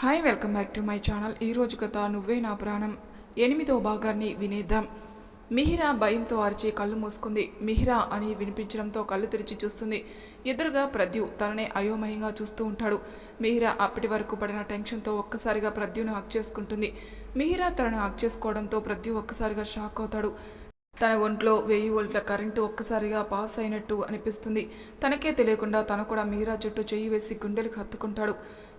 Hi welcome back to my channel ఈరోజు కథ నువ్వే నా ప్రాణం. ఎనిమిదో భాగాన్ని వినేద్దాం. మిహిరా భయంతో అరిచి కళ్ళు మూసుకుంది. మిహిరా అని వినిపించడంతో కళ్ళు తెరిచి చూస్తుంది. ఎదురుగా ప్రద్యు తననే అయోమయంగా చూస్తూ ఉంటాడు. మిహిరా అప్పటి వరకు పడిన టెన్షన్తో ఒక్కసారిగా ప్రద్యును హక్ చేసుకుంటుంది. మిహిరా తనను హక్ చేసుకోవడంతో ప్రద్యు ఒక్కసారిగా షాక్ అవుతాడు. తన ఒంట్లో వెయ్యి వోల్ట్ల కరెంటు ఒక్కసారిగా పాస్ అయినట్టు అనిపిస్తుంది. తనకే తెలియకుండా తను కూడా మీరా చుట్టూ చెయ్యి వేసి గుండెలకు హత్తుకుంటాడు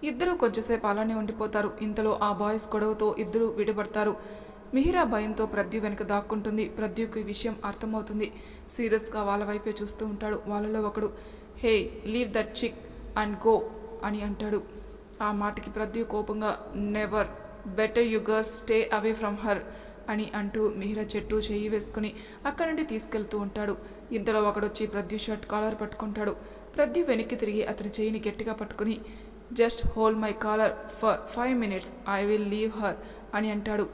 ఇద్దరూ కొంచెంసేపు అలానే ఉండిపోతారు. ఇంతలో ఆ బాయ్స్ గొడవతో ఇద్దరు విడిపడతారు మిహిరా భయంతో ప్రద్యు వెనక దాక్కుంటుంది. ప్రద్యుకు ఈ విషయం అర్థమవుతుంది. సీరియస్గా వాళ్ళ వైపే చూస్తూ ఉంటాడు. వాళ్ళలో ఒకడు hey leave that chick and go అని అంటాడు. ఆ మాటకి ప్రద్యు కోపంగా never better you guys stay away from her అని అంటూ మిహిరా చెట్టు చెయ్యి వేసుకుని అక్కడి నుండి తీసుకెళ్తూ ఉంటాడు. ఇంతలో ఒకడొచ్చి ప్రద్యు షర్ట్ కాలర్ పట్టుకుంటాడు. ప్రద్యు వెనక్కి తిరిగి అతని చెయ్యిని గట్టిగా పట్టుకుని just hold my collar for five minutes I will leave her అని అంటాడు.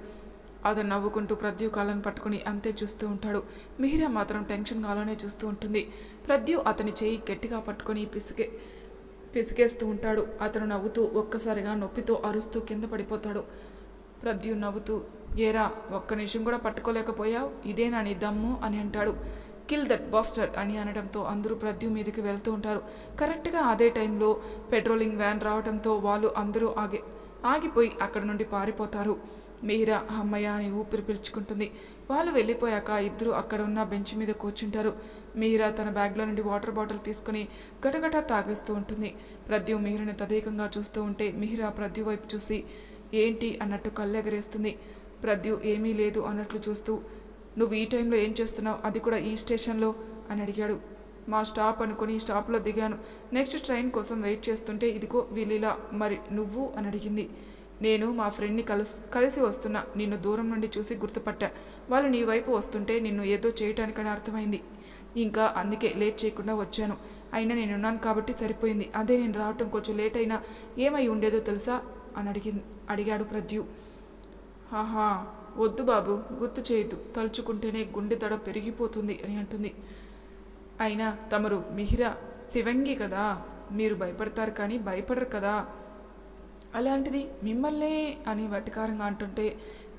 అతను నవ్వుకుంటూ ప్రద్యు కాళ్ళను పట్టుకుని అంతే చూస్తూ ఉంటాడు. మిహిరా మాత్రం టెన్షన్గా అలానే చూస్తూ ఉంటుంది. ప్రద్యు అతని చేయి గట్టిగా పట్టుకొని పిసిగే పిసికేస్తూ ఉంటాడు. అతను నవ్వుతూ ఒక్కసారిగా నొప్పితో అరుస్తూ కింద పడిపోతాడు. ప్రద్యు నవ్వుతూ ఏరా ఒక్క నిమిషం కూడా పట్టుకోలేకపోయావు? ఇదేనా నీ దమ్ము? అని అంటాడు. కిల్ దట్ బాస్టర్ అని అనడంతో అందరూ ప్రద్యు మీదకి వెళ్తూ ఉంటారు. కరెక్ట్గా అదే టైంలో పెట్రోలింగ్ వ్యాన్ రావడంతో వాళ్ళు అందరూ ఆగి ఆగిపోయి అక్కడ నుండి పారిపోతారు. మీరా అమ్మయ్య అని ఊపిరి పీల్చుకుంటుంది. వాళ్ళు వెళ్ళిపోయాక ఇద్దరు అక్కడ ఉన్న బెంచ్ మీద కూర్చుంటారు. మీరా తన బ్యాగ్లో నుండి వాటర్ బాటిల్ తీసుకుని గటగటా తాగేస్తూ ఉంటుంది. ప్రద్యు మీరని తదేకంగా చూస్తూ ఉంటే మిహిరా ప్రద్యు వైపు చూసి ఏంటి అన్నట్టు కళ్ళెగరేస్తుంది. ప్రద్యు ఏమీ లేదు అన్నట్లు చూస్తూ నువ్వు ఈ టైంలో ఏం చేస్తున్నావు? అది కూడా ఈ స్టేషన్లో? అని అడిగాడు. మా స్టాప్ అనుకుని స్టాప్లో దిగాను. నెక్స్ట్ ట్రైన్ కోసం వెయిట్ చేస్తుంటే ఇదిగో వీలిలా. మరి నువ్వు? అని అడిగింది. నేను మా ఫ్రెండ్ని కలుసు కలిసి వస్తున్నా. నిన్ను దూరం నుండి చూసి గుర్తుపట్టా. వాళ్ళు నీ వైపు వస్తుంటే నిన్ను ఏదో చేయటానికని అర్థమైంది. ఇంకా అందుకే లేట్ చేయకుండా వచ్చాను. అయినా నేనున్నాను కాబట్టి సరిపోయింది. అదే నేను రావటం కొంచెం లేట్ అయినా ఏమై ఉండేదో తెలుసా? అని అడిగింది. అడిగాడు ప్రద్యు. ఆహా వద్దు బాబు గుర్తు చేయదు తలుచుకుంటేనే గుండె దడ పెరిగిపోతుంది అని అంటుంది. అయినా తమరు మిహిరా శివంగి కదా మీరు భయపడతారు కానీ భయపడరు కదా. అలాంటిది మిమ్మల్నే అని వటికారంగా అంటుంటే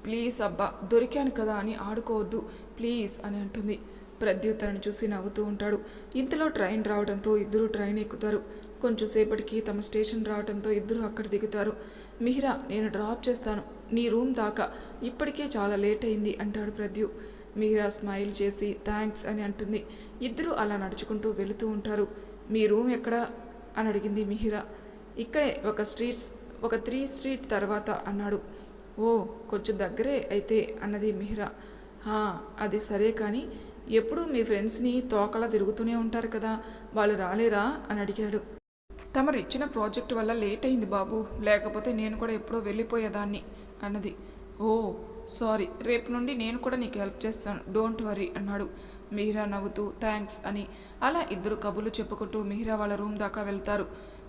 ప్లీజ్ అబ్బా దొరికాను కదా అని ఆడుకోవద్దు ప్లీజ్ అని అంటుంది. ప్రద్యుత్తరని చూసి నవ్వుతూ ఉంటాడు. ఇంతలో ట్రైన్ రావడంతో ఇద్దరు ట్రైన్ ఎక్కుతారు. కొంచెంసేపటికి తమ స్టేషన్ రావడంతో ఇద్దరు అక్కడ దిగుతారు. మిహిరా నేను డ్రాప్ చేస్తాను. నీ రూమ్ దాకా. ఇప్పటికే చాలా లేట్ అయింది అంటాడు ప్రద్యు. మిహిరా స్మైల్ చేసి థ్యాంక్స్ అని అంటుంది. ఇద్దరు అలా నడుచుకుంటూ వెళుతూ ఉంటారు. మీ రూమ్ ఎక్కడ? అని అడిగింది మిహిరా. ఇక్కడే ఒక స్ట్రీట్స్ ఒక త్రీ స్ట్రీట్ తర్వాత అన్నాడు. ఓ కొంచెం దగ్గరే అయితే అన్నది మిహిరా. అది సరే కానీ ఎప్పుడూ మీ ఫ్రెండ్స్ని తోకలా తిరుగుతూనే ఉంటారు కదా వాళ్ళు రాలేరా? అని అడిగాడు. తమరు ఇచ్చిన ప్రాజెక్ట్ వల్ల లేట్ అయింది బాబు లేకపోతే నేను కూడా ఎప్పుడో వెళ్ళిపోయేదాన్ని అన్నది. ఓ సారీ రేపు నుండి నేను కూడా నీకు హెల్ప్ చేస్తాను డోంట్ వరీ అన్నాడు. మిహిరా నవ్వుతూ థ్యాంక్స్ అని. అలా ఇద్దరు కబుర్లు చెప్పుకుంటూ మిహిరా వాళ్ళ రూమ్ దాకా వెళ్తారు.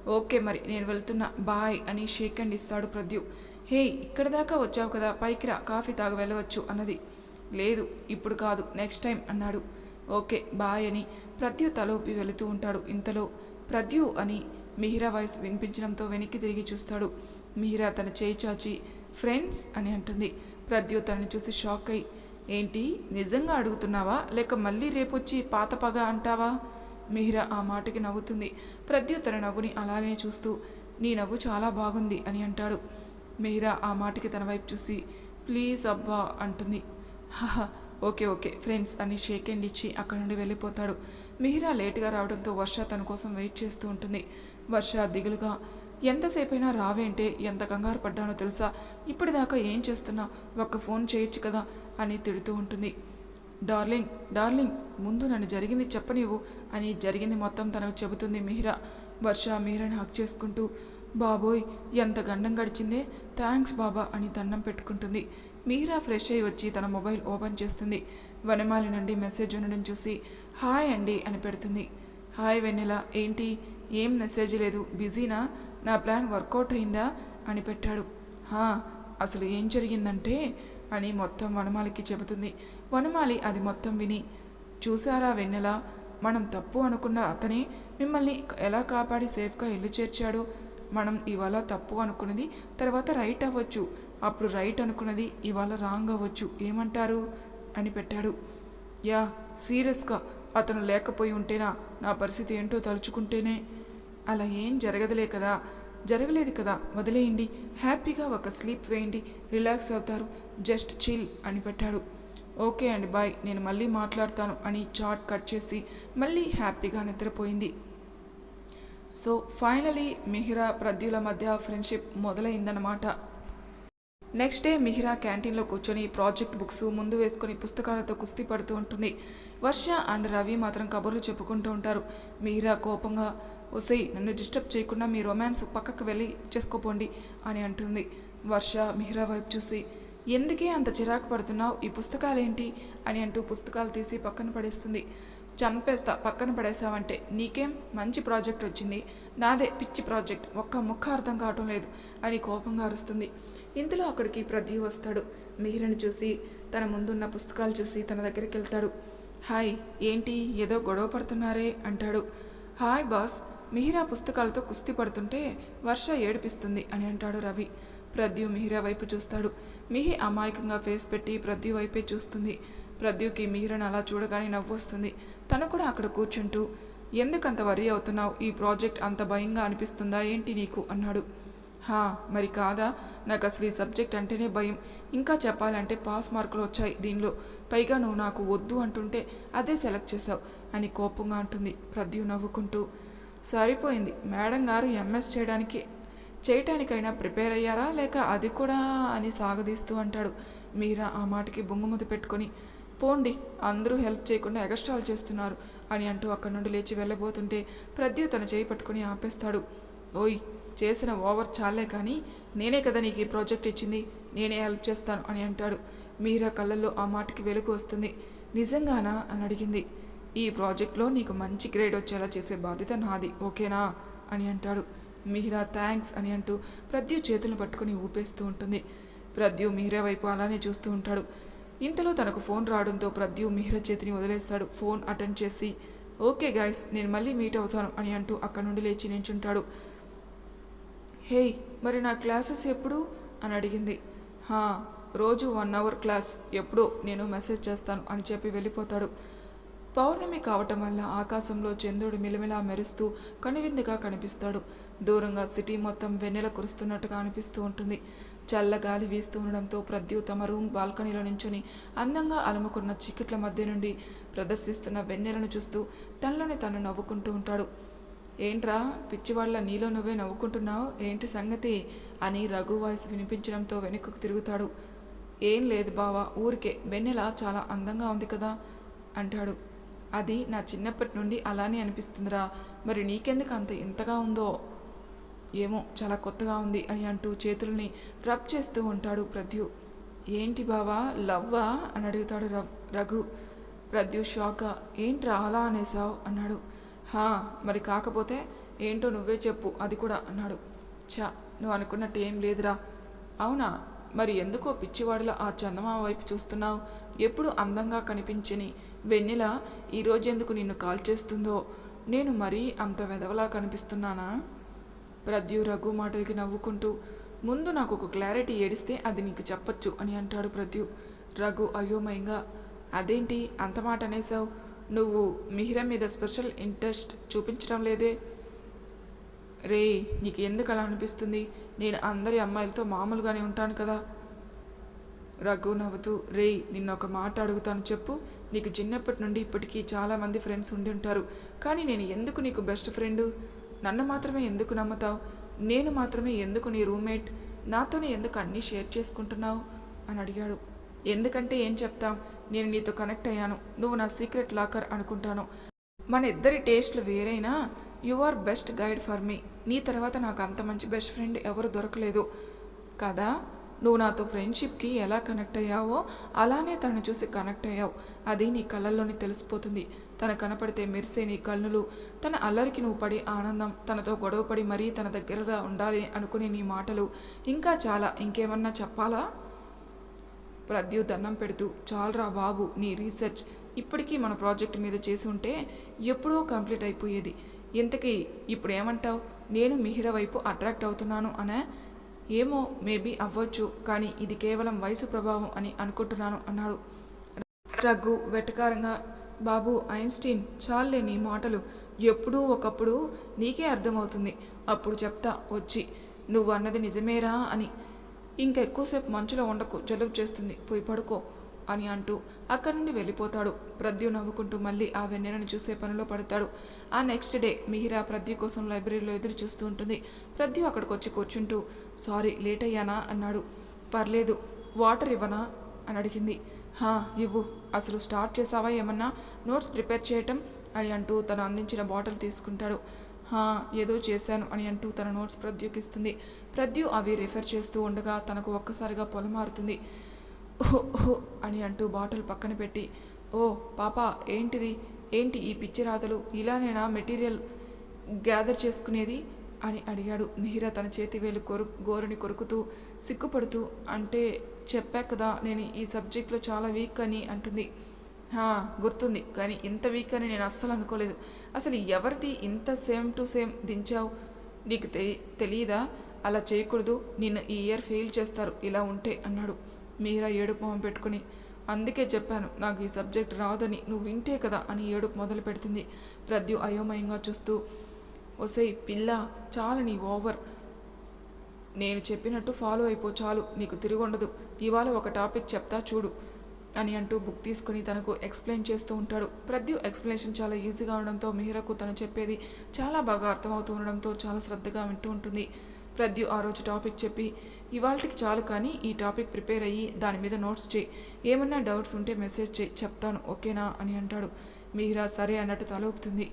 ఓకే మరి నేను వెళ్తున్నా బాయ్ అని షేక్ అండ్ ఇస్తాడు ప్రద్యు. హే ఇక్కడ దాకా వచ్చావు కదా పైకి రా కాఫీ తాగ వెళ్ళవచ్చు అన్నది. లేదు ఇప్పుడు కాదు నెక్స్ట్ టైం అన్నాడు. ఓకే బాయ్ అని ప్రద్యు తలోపి వెళుతూ ఉంటాడు. ఇంతలో ప్రద్యు అని మిహిరా వాయిస్ వినిపించడంతో వెనక్కి తిరిగి చూస్తాడు. మిహిరా తన చేయి చాచి ఫ్రెండ్స్ అని అంటుంది. ప్రద్యు తనని చూసి షాక్ అయి ఏంటి నిజంగా అడుగుతున్నావా? లేక మళ్ళీ రేపొచ్చి పాత పగ అంటావా? మిహిరా ఆ మాటకి నవ్వుతుంది. ప్రద్యు తన నవ్వుని అలాగే చూస్తూ నీ నవ్వు చాలా బాగుంది అని అంటాడు. మిహిరా ఆ మాటకి తన వైపు చూసి ప్లీజ్ అబ్బా అంటుంది. Okay okay. ఫ్రెండ్స్ అని షేక్ హ్యాండ్ ఇచ్చి అక్కడ నుండి వెళ్ళిపోతాడు. మిహిరా లేటుగా రావడంతో వర్ష తన కోసం వెయిట్ చేస్తూ ఉంటుంది. వర్ష దిగులుగా ఎంతసేపైనా రావేంటే ఎంత కంగారు పడ్డానో తెలుసా? ఇప్పటిదాకా ఏం చేస్తున్నా? ఒక్క ఫోన్ చేయొచ్చు కదా? అని తిడుతూ ఉంటుంది. డార్లింగ్ డార్లింగ్ ముందు నన్ను జరిగింది చెప్పనివ్వు అని జరిగింది మొత్తం తనకు చెబుతుంది మిహిరా. వర్ష మిహిరాని హక్ చేసుకుంటూ బాబోయ్ ఎంత గండం గడిచిందే? థ్యాంక్స్ బాబా అని దండం పెట్టుకుంటుంది. మీరా ఫ్రెష్ అయ్యి వచ్చి తన మొబైల్ ఓపెన్ చేస్తుంది. వనమాలి నుండి మెసేజ్ ఉండడం చూసి హాయ్ అండి అని పెడుతుంది. హాయ్ వెన్నెల ఏంటి? ఏం మెసేజ్ లేదు? బిజీనా? నా ప్లాన్ వర్కౌట్ అయిందా? అని పెట్టాడు. హా అసలు ఏం జరిగిందంటే? అని మొత్తం వనమాలికి చెబుతుంది. వనమాలి అది మొత్తం విని. చూసారా వెన్నెల? మనం తప్పు అనుకున్న అతనే మిమ్మల్ని ఎలా కాపాడి సేఫ్గా ఇల్లు చేర్చాడు? మనం ఇవాళ తప్పు అనుకున్నది తర్వాత రైట్ అవ్వచ్చు. అప్పుడు రైట్ అనుకున్నది ఇవాళ రాంగ్ అవ్వచ్చు. ఏమంటారు? అని పెట్టాడు. యా సీరియస్గా. అతను లేకపోయి ఉంటేనా? నా పరిస్థితి ఏంటో తలుచుకుంటేనే. అలా ఏం జరగదులే కదా. జరగలేదు కదా. వదిలేయండి. హ్యాపీగా ఒక స్లీప్ వేయండి. రిలాక్స్ అవుతారు. జస్ట్ చిల్ అని పెట్టాడు. ఓకే అండి బాయ్. నేను మళ్ళీ మాట్లాడతాను అని చాట్ కట్ చేసి మళ్ళీ హ్యాపీగా నిద్రపోయింది. సో ఫైనలీ మిహిరా ప్రద్యుల మధ్య ఫ్రెండ్షిప్ మొదలైందన్నమాట. నెక్స్ట్ డే మిహిరా క్యాంటీన్లో కూర్చొని ప్రాజెక్ట్ బుక్స్ ముందు వేసుకొని పుస్తకాలతో కుస్తీ పడుతూ ఉంటుంది. వర్ష అండ్ రవి మాత్రం కబుర్లు చెప్పుకుంటూ ఉంటారు. మిహిరా కోపంగా ఒసేయ్ నన్ను డిస్టర్బ్ చేయకుండా మీ రొమాన్స్ పక్కకు వెళ్ళి చేసుకోపోండి అని అంటుంది. వర్ష మిహిరా వైపు చూసి ఎందుకే అంత చిరాకు పడుతున్నావు? ఈ పుస్తకాలేంటి? అని అంటూ పుస్తకాలు తీసి పక్కన పడేస్తుంది. చంపేస్తా పక్కన పడేసావంటే నీకేం? మంచి ప్రాజెక్ట్ వచ్చింది. నాదే పిచ్చి ప్రాజెక్ట్ ఒక్క ముక్క అర్థం కావటం లేదు అని కోపంగా అరుస్తుంది. ఇంతలో అక్కడికి ప్రద్యు వస్తాడు. మిహిరను చూసి తన ముందున్న పుస్తకాలు చూసి తన దగ్గరికి వెళ్తాడు. హాయ్ ఏంటి? ఏదో గొడవ పడుతున్నారే అంటాడు. Hi boss. మిహిరా పుస్తకాలతో కుస్తీ పడుతుంటే వర్ష ఏడిపిస్తుంది అని అంటాడు రవి. ప్రద్యు మిహిరా వైపు చూస్తాడు. మిహి అమాయకంగా ఫేస్ పెట్టి ప్రద్యు వైపే చూస్తుంది. ప్రద్యుకి మిహిరను అలా చూడగానే నవ్వు వస్తుంది తను కూడా అక్కడ కూర్చుంటూ ఎందుకంత వరి అవుతున్నావు? ఈ ప్రాజెక్ట్ అంత భయంగా అనిపిస్తుందా? ఏంటి నీకు? అన్నాడు. హా మరి కాదా? నాకు అసలు ఈ సబ్జెక్ట్ అంటేనే భయం. ఇంకా చెప్పాలంటే పాస్ మార్కులు వచ్చాయి దీనిలో. పైగా నువ్వు నాకు వద్దు అంటుంటే అదే సెలెక్ట్ చేసావు అని కోపంగా అంటుంది ప్రద్యు నవ్వుకుంటూ. సరిపోయింది. మేడం గారు ఎంఎస్ చేయడానికి చేయటానికైనా ప్రిపేర్ అయ్యారా? లేక అది కూడా అని సాగదీస్తూ అంటాడు మీరా ఆ మాటకి బొంగుముద్దు పెట్టుకొని. పోండి అందరూ హెల్ప్ చేయకుండా ఎగస్ట్రాల్ చేస్తున్నారు అని అంటూ అక్కడి నుండి లేచి వెళ్ళబోతుంటే ప్రద్యు తన చేయి పట్టుకొని ఆపేస్తాడు. ఓయ్ చేసిన ఓవర్ చాలే కానీ నేనే కదా నీకు ఈ ప్రాజెక్ట్ ఇచ్చింది నేనే హెల్ప్ చేస్తాను అని అంటాడు. మీరా కళ్ళల్లో ఆ మాటకి వెలుగు వస్తుంది. నిజంగానా? అని అడిగింది. ఈ ప్రాజెక్ట్లో నీకు మంచి గ్రేడ్ వచ్చేలా చేసే బాధ్యత నాది ఓకేనా? అని అంటాడు. మీరా థ్యాంక్స్ అని అంటూ ప్రద్యు చేతులు పట్టుకొని ఊపేస్తూ ఉంటుంది. ప్రద్యు మిహిరా వైపు అలానే చూస్తూ ఉంటాడు. ఇంతలో తనకు ఫోన్ రావడంతో ప్రద్యు మిహిర చేతిని వదిలేస్తాడు. ఫోన్ అటెండ్ చేసి ఓకే గాయస్ నేను మళ్ళీ మీట్ అవుతాను అని అంటూ అక్కడ నుండి లేచి నించుంటాడు. హేయ్ మరి నా క్లాసెస్ ఎప్పుడు? అని అడిగింది. హా రోజు వన్ అవర్ క్లాస్. ఎప్పుడో నేను మెసేజ్ చేస్తాను అని చెప్పి వెళ్ళిపోతాడు. పౌర్ణమి కావటం వల్ల ఆకాశంలో చంద్రుడు మిలమిలా మెరుస్తూ కనువిందుగా కనిపిస్తాడు. దూరంగా సిటీ మొత్తం వెన్నెల కురుస్తున్నట్టుగా అనిపిస్తూ ఉంటుంది. చల్ల గాలి వీస్తూ ఉండడంతో ప్రద్యు తమ రూమ్ బాల్కనీలో నించుని అందంగా అలుముకున్న చికెట్ల మధ్య నుండి ప్రదర్శిస్తున్న వెన్నెలను చూస్తూ తనలోనే తను నవ్వుకుంటూ ఉంటాడు. ఏంట్రా పిచ్చివాళ్ళ నీలో నువ్వే నవ్వుకుంటున్నావు? ఏంటి సంగతి? అని రఘు వాయిస్ వినిపించడంతో వెనుకకు తిరుగుతాడు. ఏం లేదు బావా ఊరికే వెన్నెల చాలా అందంగా ఉంది కదా అంటాడు. అది నా చిన్నప్పటి నుండి అలానే అనిపిస్తుందిరా. మరి నీకెందుకు అంత ఇంతగా ఉందో? ఏమో చాలా కొత్తగా ఉంది అని అంటూ చేతుల్ని రబ్ చేస్తూ ఉంటాడు ప్రద్యు. ఏంటి బావా లవ్వా? అని అడుగుతాడు రఘు. ప్రద్యు షాక్ ఏంట్రా అలా అనేసావు అన్నాడు. హా మరి కాకపోతే ఏంటో నువ్వే చెప్పు అది కూడా అన్నాడు. చా నువ్వు అనుకున్నట్టు ఏం లేదురా. అవునా? మరి ఎందుకో పిచ్చివాడులో ఆ చందమామ వైపు చూస్తున్నావు? ఎప్పుడు అందంగా కనిపించని వెన్నెల ఈరోజు ఎందుకు నిన్ను కాల్ చేస్తుందో? నేను మరీ అంత వెదవలా కనిపిస్తున్నానా? ప్రద్యు రఘు మాటలకి నవ్వుకుంటూ ముందు నాకు ఒక క్లారిటీ ఏడిస్తే అది నీకు చెప్పచ్చు అని అంటాడు ప్రద్యు. రఘు అయోమయంగా అదేంటి అంత మాట అనేసావు నువ్వు మిహిర మీద స్పెషల్ ఇంట్రెస్ట్ చూపించడం లేదే? రే నీకు ఎందుకు అలా అనిపిస్తుంది? నేను అందరి అమ్మాయిలతో మామూలుగానే ఉంటాను కదా? రఘు నవ్వుతూ రే నిన్న ఒక మాట అడుగుతాను చెప్పు. నీకు చిన్నప్పటి నుండి ఇప్పటికీ చాలామంది ఫ్రెండ్స్ ఉండి ఉంటారు. కానీ నేను ఎందుకు నీకు బెస్ట్ ఫ్రెండు? నన్ను మాత్రమే ఎందుకు నమ్ముతావు? నేను మాత్రమే ఎందుకు నీ రూమ్మేట్? నాతోనే ఎందుకు అన్నీ షేర్ చేసుకుంటున్నావు? అని అడిగాడు. ఎందుకంటే ఏం చెప్తాం నేను నీతో కనెక్ట్ అయ్యాను. నువ్వు నా సీక్రెట్ లాకర్ అనుకుంటాను. మన ఇద్దరి టేస్ట్లు వేరైనా you are best guide for me. నీ తర్వాత నాకు అంత మంచి బెస్ట్ ఫ్రెండ్ ఎవరు దొరకలేదు. కదా? నువ్వు నాతో ఫ్రెండ్షిప్కి ఎలా కనెక్ట్ అయ్యావో అలానే తనను చూసి కనెక్ట్ అయ్యావు. అది నీ కళ్ళల్లోనే తెలిసిపోతుంది. తన కనపడితే మెరిసే నీ కన్నులు. తన అల్లరికి నువ్వు పడి ఆనందం. తనతో గొడవపడి మరీ తన దగ్గరగా ఉండాలి అనుకునే నీ మాటలు. ఇంకా చాలా. ఇంకేమన్నా చెప్పాలా? ప్రద్యు దండం పెడుతూ చాలరా బాబు నీ రీసెర్చ్ ఇప్పటికీ మన ప్రాజెక్ట్ మీద చేసి ఉంటే ఎప్పుడో కంప్లీట్ అయిపోయేది. ఇంతకీ ఇప్పుడు ఏమంటావు నేను మిహిర వైపు అట్రాక్ట్ అవుతున్నాను అనే? ఏమో మేబీ అవ్వచ్చు కానీ ఇది కేవలం వయసు ప్రభావం అని అనుకుంటున్నాను అన్నాడు. రఘు వెటకారంగా బాబు ఐన్స్టీన్ చాలే నీ మాటలు. ఎప్పుడూ ఒకప్పుడు నీకే అర్థమవుతుంది. అప్పుడు చెప్తా వచ్చి నువ్వు అన్నది నిజమేరా అని. ఇంకా ఎక్కువసేపు మంచులో ఉండకు జలుబు చేస్తుంది. పోయి పడుకో అని అంటూ అక్కడి నుండి వెళ్ళిపోతాడు. ప్రద్యు నవ్వుకుంటూ మళ్ళీ ఆ వెన్నెలను చూసే పనిలో పడతాడు. ఆ నెక్స్ట్ డే మిహిరా ప్రద్యు కోసం లైబ్రరీలో ఎదురు చూస్తూ ఉంటుంది. ప్రద్యు అక్కడికి వచ్చి కూర్చుంటూ సారీ లేట్ అయ్యానా? అన్నాడు. పర్లేదు వాటర్ ఇవ్వనా? అని అడిగింది. హా ఇవ్వు. అసలు స్టార్ట్ చేసావా ఏమన్నా? నోట్స్ ప్రిపేర్ చేయటం? అని అంటూ తను అందించిన బాటిల్ తీసుకుంటాడు. హా ఏదో చేశాను అని అంటూ తన నోట్స్ ప్రద్యుకిస్తుంది ప్రద్యు అవి రిఫర్ చేస్తూ ఉండగా తనకు ఒక్కసారిగా పొలమారుతుంది. ఓహ్ అని అంటూ బాటిల్ పక్కన పెట్టి ఓ పాప ఏంటిది? ఏంటి ఈ పిచ్చి రాతలు? ఇలానేనా మెటీరియల్ గ్యాదర్ చేసుకునేది? అని అడిగాడు. మిహిరా తన చేతి వేలు కొరు గోరుని కొరుకుతూ సిగ్గుపడుతూ అంటే చెప్పా కదా నేను ఈ సబ్జెక్ట్లో చాలా వీక్ అని అంటుంది. గుర్తుంది. కానీ ఇంత వీక్ అని నేను అస్సలు అనుకోలేదు. అసలు ఎవరిది ఇంత సేమ్ టు సేమ్ దించావు? నీకు తె తెలియదా అలా చేయకూడదు. నిన్ను ఈ ఇయర్ ఫెయిల్ చేస్తారు. ఇలా ఉంటే అన్నాడు. మీరా ఏడుపు మొహం పెట్టుకుని. అందుకే చెప్పాను నాకు ఈ సబ్జెక్ట్ రాదని. నువ్వు వింటే కదా అని ఏడుపు మొదలు పెడుతుంది. ప్రద్యు అయోమయంగా చూస్తూ ఒసే పిల్ల చాలు నీ ఓవర్ నేను చెప్పినట్టు ఫాలో అయిపో చాలు. నీకు తిరిగి ఉండదు. ఇవాళ ఒక టాపిక్ చెప్తా చూడు. అని అంటూ బుక్ తీసుకుని తనకు ఎక్స్ప్లెయిన్ చేస్తూ ఉంటాడు. ప్రద్యు ఎక్స్ప్లెనేషన్ చాలా ఈజీగా ఉండడంతో మిహిరకు తను చెప్పేది చాలా బాగా అర్థమవుతూ ఉండడంతో చాలా శ్రద్ధగా వింటూ ఉంటుంది. ప్రద్యు ఆ రోజు టాపిక్ చెప్పి ఇవాళకి చాలు కానీ ఈ టాపిక్ ప్రిపేర్ అయ్యి దాని మీద నోట్స్ చేయి. ఏమన్నా డౌట్స్ ఉంటే మెసేజ్ చేయి. చెప్తాను. ఓకేనా? అని అంటాడు. మిహిరా సరే అన్నట్టు తల ఊపుతుంది.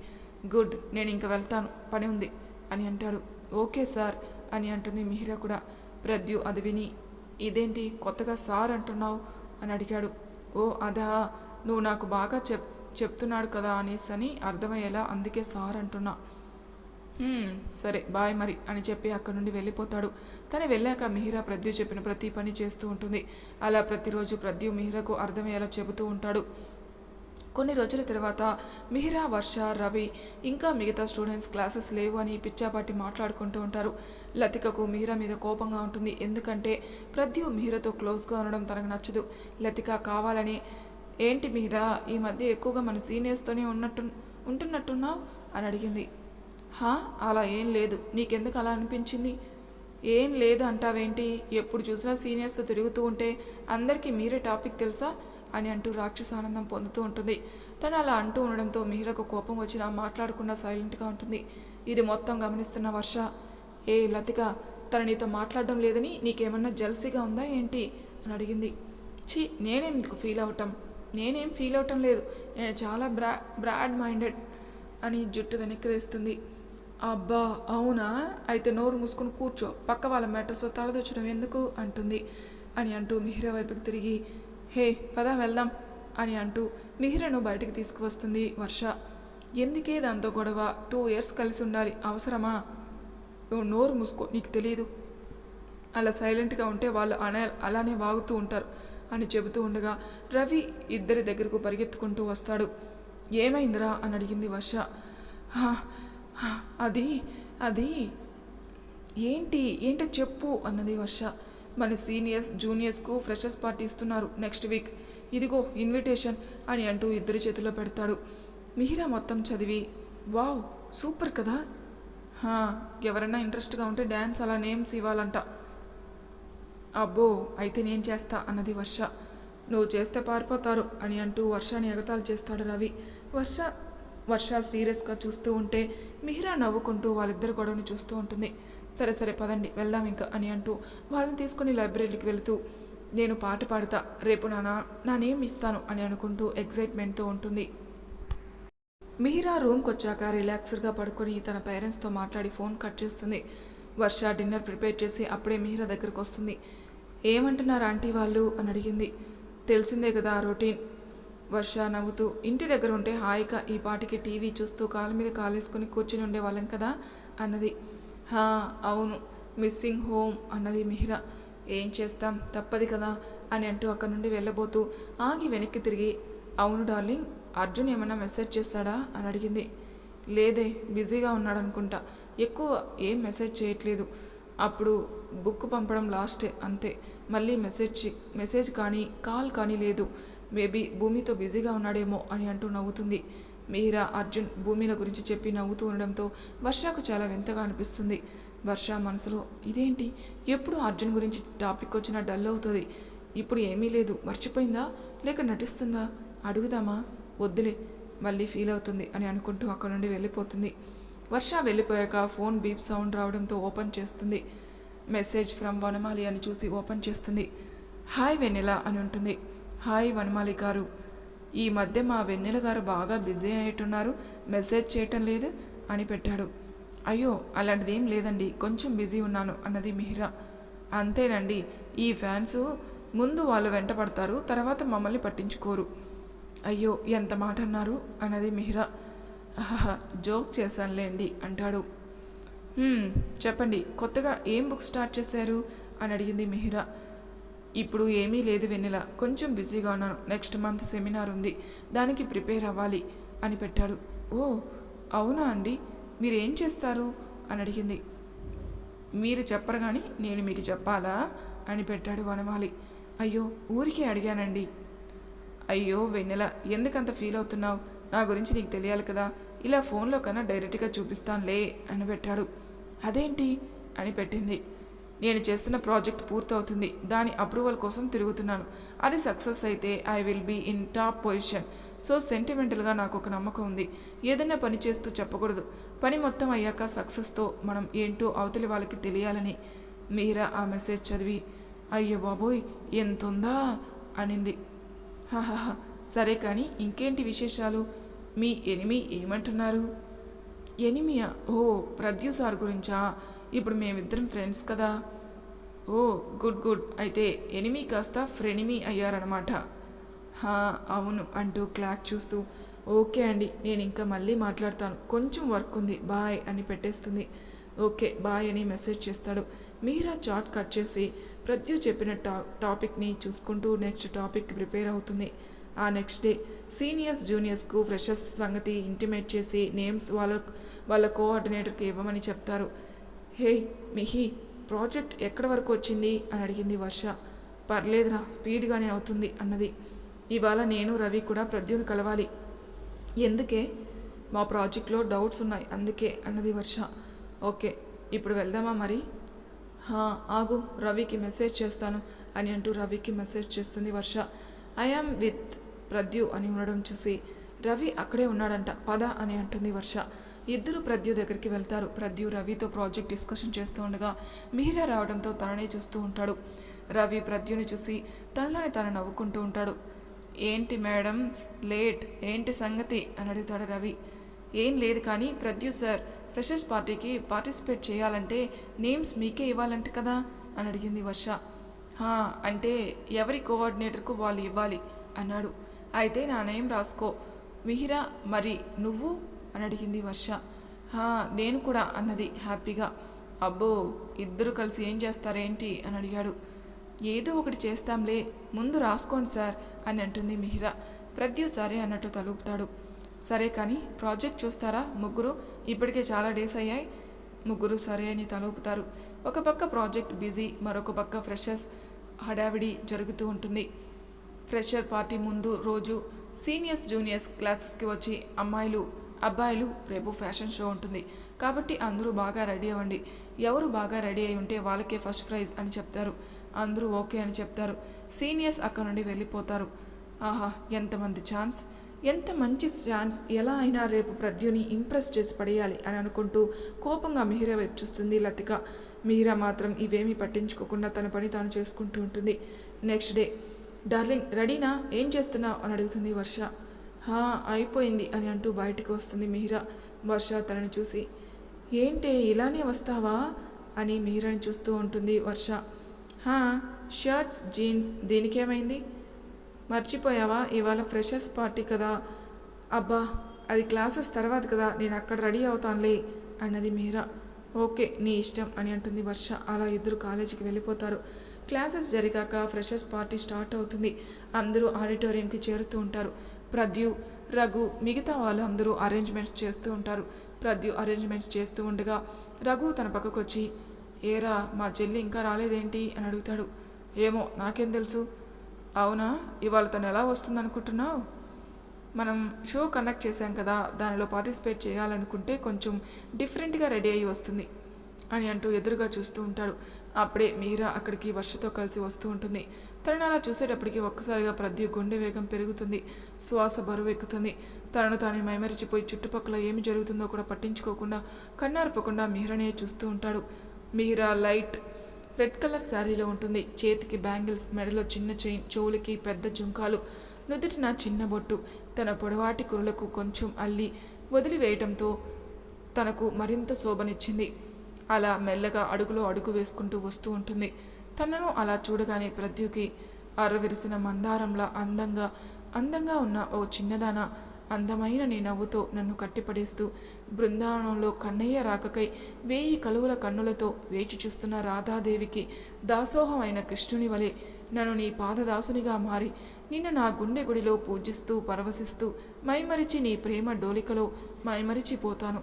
గుడ్. నేను ఇంక వెళ్తాను. పని ఉంది. అని అంటాడు. ఓకే సార్ అని అంటుంది మిహిరా కూడా. ప్రద్యు అది విని ఇదేంటి కొత్తగా సార్ అంటున్నావు? అని అడిగాడు. ఓ అదా నువ్వు నాకు బాగా చెప్ చెప్తున్నాడు కదా అనేసి అని అర్థమయ్యేలా అందుకే సార్ అంటున్నా. సరే బాయ్ మరి అని చెప్పి అక్కడి నుండి వెళ్ళిపోతాడు. తను వెళ్ళాక మిహిరా ప్రద్యు చెప్పిన ప్రతి పని చేస్తూ ఉంటుంది. అలా ప్రతిరోజు ప్రద్యు మిహిరకు అర్థమయ్యేలా చెబుతూ ఉంటాడు. కొన్ని రోజుల తర్వాత మిహిరా వర్ష రవి ఇంకా మిగతా స్టూడెంట్స్ క్లాసెస్ లేవు అని పిచ్చాపాటి మాట్లాడుకుంటూ ఉంటారు. లతికకు మిహిరా మీద కోపంగా ఉంటుంది. ఎందుకంటే ప్రద్యు మిహిరతో క్లోజ్గా ఉండడం తనకు నచ్చదు. లతిక కావాలని ఏంటి మిహిరా ఈ మధ్య ఎక్కువగా మన సీనియర్స్తోనే ఉన్నట్టు ఉంటున్నట్టున్నావు? అని అడిగింది. హా అలా ఏం లేదు. నీకెందుకు అలా అనిపించింది? ఏం లేదు అంటావేంటి? ఎప్పుడు చూసినా సీనియర్స్తో తిరుగుతూ ఉంటే అందరికీ మీరే టాపిక్ తెలుసా? అని అంటూ రాక్షస ఆనందం పొందుతూ ఉంటుంది. తను అలా అంటూ ఉండడంతో మిహిరకు కోపం వచ్చినా మాట్లాడకుండా సైలెంట్గా ఉంటుంది. ఇది మొత్తం గమనిస్తున్న వర్ష ఏ లతిక తన నీతో మాట్లాడడం లేదని నీకేమన్నా జెల్సీగా ఉందా ఏంటి? అని అడిగింది. ఛీ నేనేం నీకు ఫీల్ అవటం? నేనేం ఫీల్ అవటం లేదు. నేను చాలా బ్రా బ్రాడ్ మైండెడ్ అని జుట్టు వెనక్కి వేస్తుంది. అబ్బా అవునా? అయితే నోరు మూసుకుని కూర్చో. పక్క వాళ్ళ మ్యాటర్స్లో తలదొచ్చడం ఎందుకు? అంటుంది. అని అంటూ మిహిర వైపుకి తిరిగి హే పద వెళ్దాం అని అంటూ మిహిరను బయటికి తీసుకువస్తుంది వర్ష. ఎందుకే దాంతో గొడవ? టూ ఇయర్స్ కలిసి ఉండాలి. అవసరమా? నువ్వు నోరు మూసుకో నీకు తెలియదు అలా సైలెంట్గా ఉంటే వాళ్ళు అనే అలానే వాగుతూ ఉంటారు అని చెబుతూ ఉండగా రవి ఇద్దరి దగ్గరకు పరిగెత్తుకుంటూ వస్తాడు. ఏమైందిరా? అని అడిగింది వర్ష. అది అది ఏంటి ఏంటో చెప్పు అన్నది వర్ష. మన సీనియర్స్ జూనియర్స్కు ఫ్రెషర్స్ పార్టీ ఇస్తున్నారు నెక్స్ట్ వీక్. ఇదిగో ఇన్విటేషన్ అని అంటూ ఇద్దరి చేతిలో పెడతాడు. మిహిరా మొత్తం చదివి వావ్ సూపర్ కదా? ఎవరైనా ఇంట్రెస్ట్గా ఉంటే డ్యాన్స్ అలా నేమ్స్ ఇవ్వాలంట. అబ్బో అయితే నేను చేస్తా అన్నది వర్ష. నువ్వు చేస్తే పారిపోతారు అని అంటూ వర్షాన్ని ఎగతాలు చేస్తాడు రవి. వర్ష వర్ష సీరియస్గా చూస్తూ ఉంటే మిహిరా నవ్వుకుంటూ వాళ్ళిద్దరు గొడవని చూస్తూ ఉంటుంది. సరే సరే పదండి వెళ్దాం ఇంకా అని అంటూ వాళ్ళని తీసుకుని లైబ్రరీకి వెళుతూ నేను పాట పాడతా రేపు నా నా నేమ్ ఇస్తాను? అని అనుకుంటూ ఎగ్జైట్మెంట్తో ఉంటుంది. మిహిరా రూమ్కి వచ్చాక రిలాక్స్డ్గా పడుకొని తన పేరెంట్స్తో మాట్లాడి ఫోన్ కట్ చేస్తుంది. వర్ష డిన్నర్ ప్రిపేర్ చేసి అప్పుడే మిహిరా దగ్గరకు వస్తుంది ఏమంటున్నారు ఆంటీ వాళ్ళు? అని అడిగింది. తెలిసిందే కదా ఆ రొటీన్. వర్ష నవ్వుతూ ఇంటి దగ్గర ఉంటే హాయిగా ఈ పాటికి టీవీ చూస్తూ కాలు మీద కాలేసుకుని కూర్చుని ఉండేవాళ్ళం కదా? అన్నది. హా అవును. మిస్సింగ్ హోమ్ అన్నది మిహిరా. ఏం చేస్తాం? తప్పది కదా అని అంటూ అక్కడి నుండి వెళ్ళబోతూ ఆగి వెనక్కి తిరిగి అవును డార్లింగ్ అర్జున్ ఏమైనా మెసేజ్ చేస్తాడా అని అడిగింది. లేదే బిజీగా ఉన్నాడనుకుంటా. ఎక్కువ ఏం మెసేజ్ చేయట్లేదు. అప్పుడు బుక్ పంపడం లాస్టే అంతే. మళ్ళీ మెసేజ్ మెసేజ్ కానీ కాల్ కానీ లేదు. మేబీ భూమితో బిజీగా ఉన్నాడేమో అని అంటూ నవ్వుతుంది. మీరా అర్జున్ భూమిల గురించి చెప్పి నవ్వుతూ ఉండడంతో వర్షకు చాలా వింతగా అనిపిస్తుంది. వర్ష మనసులో ఇదేంటి? ఎప్పుడు అర్జున్ గురించి టాపిక్ వచ్చినా డల్ అవుతుంది. ఇప్పుడు ఏమీ లేదు. మర్చిపోయిందా? లేక నటిస్తుందా? అడుగుదామా? వద్దులే. మళ్ళీ ఫీల్ అవుతుంది అని అనుకుంటూ అక్కడ నుండి వెళ్ళిపోతుంది. వర్ష వెళ్ళిపోయాక ఫోన్ బీప్ సౌండ్ రావడంతో ఓపెన్ చేస్తుంది. మెసేజ్ ఫ్రమ్ వనమాలి అని చూసి ఓపెన్ చేస్తుంది. హాయ్ వెన్నెల అని ఉంటుంది. హాయ్ వనమాలి గారు. ఈ మధ్య మా వెన్నెల గారు బాగా బిజీ అయ్యేట్టున్నారు. మెసేజ్ చేయటం లేదు అని పెట్టాడు. అయ్యో అలాంటిదేం లేదండి. కొంచెం బిజీ ఉన్నాను అన్నది మిహిరా. అంతేనండి ఈ ఫ్యాన్స్ ముందు వాళ్ళు వెంటపడతారు తర్వాత మమ్మల్ని పట్టించుకోరు. అయ్యో ఎంత మాట అన్నారు అన్నది మిహిరా. ఆహా జోక్ చేశానులేండి అంటాడు. చెప్పండి కొత్తగా ఏం బుక్ స్టార్ట్ చేశారు? అని అడిగింది మిహిరా. ఇప్పుడు ఏమీ లేదు వెన్నెల. కొంచెం బిజీగా ఉన్నాను. నెక్స్ట్ మంత్ సెమినార్ ఉంది. దానికి ప్రిపేర్ అవ్వాలి అని పెట్టాడు. ఓ అవునా అండి? మీరేం చేస్తారు? అని అడిగింది. మీరు చెప్పరు కానీ నేను మీకు చెప్పాలా? అని పెట్టాడు వనమాలి. అయ్యో ఊరికే అడిగానండి. అయ్యో వెన్నెల ఎందుకంత ఫీల్ అవుతున్నావు? నా గురించి నీకు తెలియాలి కదా. ఇలా ఫోన్లో కన్నా డైరెక్ట్గా చూపిస్తానులే అని పెట్టాడు. అదేంటి? అని పెట్టింది. నేను చేస్తున్న ప్రాజెక్ట్ పూర్తవుతుంది. దాని అప్రూవల్ కోసం తిరుగుతున్నాను. అది సక్సెస్ అయితే I will be in top position. So సెంటిమెంటల్గా నాకు ఒక నమ్మకం ఉంది. ఏదైనా పని చేస్తూ చెప్పకూడదు. పని మొత్తం అయ్యాక సక్సెస్తో మనం ఏంటో అవతలి వాళ్ళకి తెలియాలని మీరా ఆ మెసేజ్ చదివి అయ్యో బాబోయ్ ఎంతుందా? అనింది. హాహాహా సరే కానీ ఇంకేంటి విశేషాలు? మీ ఎనిమి ఏమంటున్నారు? ఎనిమియా? ఓ ప్రద్యూసార్ గురించా? ఇప్పుడు మేమిద్దరం ఫ్రెండ్స్ కదా. ఓ గుడ్ గుడ్. అయితే ఎనిమి కాస్త ఫ్రెనిమి అయ్యారనమాట అవును అంటూ క్లాక్ చూస్తూ ఓకే అండి నేను ఇంకా మళ్ళీ మాట్లాడతాను. కొంచెం వర్క్ ఉంది బాయ్ అని పెట్టేస్తుంది. ఓకే బాయ్ అని మెసేజ్ చేస్తాడు. మీరా చాట్ కట్ చేసి ప్రత్యు చెప్పిన టా టాపిక్ని చూసుకుంటూ నెక్స్ట్ టాపిక్ ప్రిపేర్ అవుతుంది. ఆ నెక్స్ట్ డే సీనియర్స్ జూనియర్స్కు ఫ్రెషర్స్ సంగతి ఇంటిమేట్ చేసి నేమ్స్ వాళ్ళ వాళ్ళ కోఆర్డినేటర్కి ఇవ్వమని చెప్తారు. హే మిహి ప్రాజెక్ట్ ఎక్కడి వరకు వచ్చింది? అని అడిగింది వర్ష. పర్లేదురా స్పీడ్గానే అవుతుంది అన్నది. ఇవాళ నేను రవి కూడా ప్రద్యుని కలవాలి. ఎందుకే? మా ప్రాజెక్ట్లో డౌట్స్ ఉన్నాయి అందుకే అన్నది వర్ష. ఓకే ఇప్పుడు వెళ్దామా మరి? హా ఆగు రవికి మెసేజ్ చేస్తాను అని అంటూ రవికి మెసేజ్ చేస్తుంది వర్ష. ఐఆమ్ విత్ ప్రద్యు అని ఉండడం చూసి రవి అక్కడే ఉన్నాడంట పద అని అంటుంది వర్ష. ఇద్దరు ప్రద్యు దగ్గరికి వెళ్తారు? ప్రద్యు రవితో ప్రాజెక్ట్ డిస్కషన్ చేస్తూ ఉండగా మిహిరా రావడంతో తననే చూస్తూ ఉంటాడు. రవి ప్రద్యుని చూసి తనలోనే తను నవ్వుకుంటూ ఉంటాడు. ఏంటి మేడం? లేట్. ఏంటి సంగతి? అని అడుగుతాడు రవి. ఏం లేదు కానీ ప్రద్యు సార్ ఫ్రెషర్స్ పార్టీకి పార్టిసిపేట్ చేయాలంటే నేమ్స్ మీకే ఇవ్వాలంట కదా? అని అడిగింది వర్ష. "హా, అంటే ఎవరి కోఆర్డినేటర్కు వాళ్ళు ఇవ్వాలి? అన్నాడు. అయితే నా నేమ్ రాసుకో. మిహిరా మరి నువ్వు? అని అడిగింది వర్ష. "హా, నేను కూడా అన్నది హ్యాపీగా. అబ్బో ఇద్దరు కలిసి ఏం చేస్తారేంటి? అని అడిగాడు. ఏదో ఒకటి చేస్తాంలే ముందు రాసుకోండి సార్ అని అంటుంది మిహిరా. ప్రతి సరే అన్నట్టు తలుపుతాడు. సరే కానీ ప్రాజెక్ట్ చూస్తారా ముగ్గురు? ఇప్పటికే చాలా డేస్ అయ్యాయి. ముగ్గురు సరే అని తలుపుతారు. ఒక పక్క ప్రాజెక్ట్ బిజీ మరొక పక్క ఫ్రెషర్స్ హడావిడి జరుగుతూ ఉంటుంది. ఫ్రెషర్ పార్టీ ముందు రోజు సీనియర్స్ జూనియర్స్ క్లాసెస్కి వచ్చి అమ్మాయిలు అబ్బాయిలు రేపు ఫ్యాషన్ షో ఉంటుంది. కాబట్టి అందరూ బాగా రెడీ అవ్వండి. ఎవరు బాగా రెడీ అయి ఉంటే వాళ్ళకే ఫస్ట్ ప్రైజ్ అని చెప్తారు. అందరూ ఓకే అని చెప్తారు. సీనియర్స్ అక్కడ నుండి వెళ్ళిపోతారు. ఆహా ఎంతమంది ఛాన్స్? ఎంత మంచి ఛాన్స్? ఎలా అయినా రేపు ప్రద్యుని ఇంప్రెస్ చేసి పడేయాలి అని అనుకుంటూ కోపంగా మిహిరా వైపు చూస్తుంది లతిక. మిహిరా మాత్రం ఇవేమీ పట్టించుకోకుండా తన పని తాను చేసుకుంటూ ఉంటుంది. Next day. డార్లింగ్ రెడీనా? ఏం చేస్తున్నావు? అని అడుగుతుంది వర్ష. హా అయిపోయింది అని అంటూ బయటికి వస్తుంది మిహిరా వర్ష తనని చూసి ఏంటే ఇలానే వస్తావా? అని మిహిరాని చూస్తూ ఉంటుంది వర్ష. హా షర్ట్స్ జీన్స్ దీనికేమైంది? మర్చిపోయావా? ఇవాళ ఫ్రెషర్స్ పార్టీ కదా. అబ్బా అది క్లాసెస్ తర్వాత కదా నేను అక్కడ రెడీ అవుతానులే అన్నది మీరా. ఓకే నీ ఇష్టం అని అంటుంది వర్ష. అలా ఇద్దరు కాలేజీకి వెళ్ళిపోతారు. క్లాసెస్ జరిగాక ఫ్రెషర్స్ పార్టీ స్టార్ట్ అవుతుంది. అందరూ ఆడిటోరియంకి చేరుతూ ఉంటారు. ప్రద్యు రఘు మిగతా వాళ్ళు అందరూ అరేంజ్మెంట్స్ చేస్తూ ఉంటారు. ప్రద్యు అరేంజ్మెంట్స్ చేస్తూ ఉండగా రఘు తన పక్కకు వచ్చి ఏరా మా చెల్లి ఇంకా రాలేదేంటి? అని అడుగుతాడు. ఏమో నాకేం తెలుసు. అవునా? ఇవాళ తను ఎలా వస్తుందనుకుంటున్నావు? మనం షో కండక్ట్ చేశాం కదా దానిలో పార్టిసిపేట్ చేయాలనుకుంటే కొంచెం డిఫరెంట్గా రెడీ అయ్యి వస్తుంది. అని అంటూ ఎదురుగా చూస్తూ ఉంటాడు. అప్పుడే మీరా అక్కడికి వర్షతో కలిసి వస్తూ ఉంటుంది. తనను అలా చూసేటప్పటికి ఒక్కసారిగా ప్రతి గుండె వేగం పెరుగుతుంది. శ్వాస బరువు ఎక్కుతుంది తనను తానే మైమరిచిపోయి చుట్టుపక్కల ఏమి జరుగుతుందో కూడా పట్టించుకోకుండా కన్నార్పకుండా మిహ్రనే చూస్తూ ఉంటాడు. మిహిరా లైట్ రెడ్ కలర్ శారీలో ఉంటుంది. చేతికి బ్యాంగిల్స్ మెడలో చిన్న చైన్ చెవులకి పెద్ద జుంకాలు నుదుటిన చిన్న బొట్టు. తన పొడవాటి కురులకు కొంచెం అల్లి వదిలివేయటంతో తనకు మరింత శోభనిచ్చింది. అలా మెల్లగా అడుగులో అడుగు వేసుకుంటూ వస్తూ ఉంటుంది. తనను అలా చూడగానే ప్రత్యుకి అరవిరిసిన మందారంలా అందంగా అందంగా ఉన్న ఓ చిన్నదాన అందమైన నీ నవ్వుతో నన్ను కట్టిపడేస్తూ బృందావనంలో కన్నయ్య రాకకై వేయి కలువుల కన్నులతో వేచి చూస్తున్న రాధాదేవికి దాసోహమైన కృష్ణుని వలె నన్ను నీ పాదదాసునిగా మారి నిన్ను నా గుండె గుడిలో పూజిస్తూ పరవశిస్తూ మైమరిచి నీ ప్రేమ డోలికలో మైమరిచిపోతాను.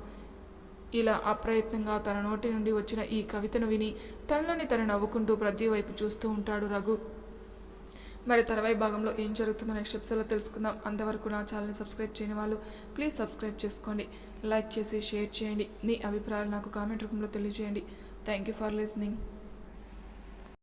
ఇలా అప్రయత్నంగా తన నోటి నుండి వచ్చిన ఈ కవితను విని తనలోని తను నవ్వుకుంటూ ప్రతి వైపు చూస్తూ ఉంటాడు రఘు. మరి తర్వాయి భాగంలో ఏం జరుగుతుందో నెక్స్ట్ ఎపిసోడ్లో తెలుసుకుందాం. అంతవరకు నా ఛానల్ని సబ్స్క్రైబ్ చేయని వాళ్ళు ప్లీజ్ సబ్స్క్రైబ్ చేసుకోండి. లైక్ చేసి షేర్ చేయండి. మీ అభిప్రాయాలు నాకు కామెంట్ రూపంలో తెలియజేయండి. Thank you for listening.